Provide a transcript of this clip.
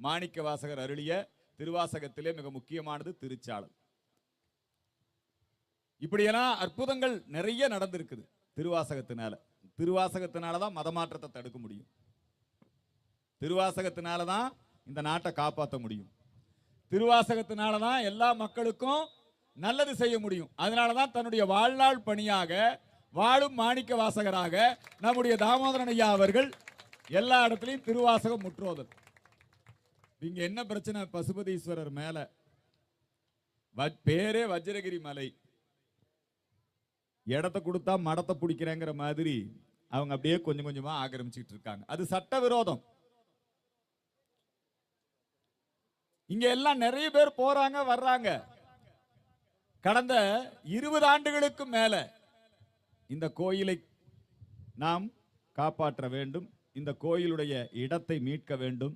மாணிக்க வாசகர் அருளிய திருவாசகத்திலே மிக முக்கியமானது திருச்சாளர் இப்படியெல்லாம் அற்புதங்கள் நிறைய நடந்திருக்குது திருவாசகத்தினால. திருவாசகத்தினால தான் மதமாற்றத்தை தடுக்க முடியும். திருவாசகத்தினால தான் இந்த நாட்டை காப்பாற்ற முடியும். திருவாசகத்தினால தான் எல்லா மக்களுக்கும் நல்லது செய்ய முடியும். அதனால தான் தன்னுடைய வாழ்நாள் பணியாக வாழும் மாணிக்க வாசகராக நம்முடைய தாமோதரன் ஐயா அவர்கள் எல்லா இடத்துலையும் திருவாசகம் முற்றோதல் இங்க என்ன பிரச்சனை? பசுபதீஸ்வரர் மேல. பேரே வஜ்ரகிரி மலை. இடத்த கொடுத்தா மடத்தை பிடிக்கிறேங்கிற மாதிரி அவங்க அப்படியே கொஞ்சம் கொஞ்சமா ஆக்கிரமிச்சுட்டு இருக்காங்க. அது சட்ட விரோதம் இங்க எல்லாம் நிறைய பேர் போறாங்க வர்றாங்க. கடந்த இருபது ஆண்டுகளுக்கு மேல இந்த கோயிலை நாம் காப்பாற்ற வேண்டும். இந்த கோயிலுடைய இடத்தை மீட்க வேண்டும்.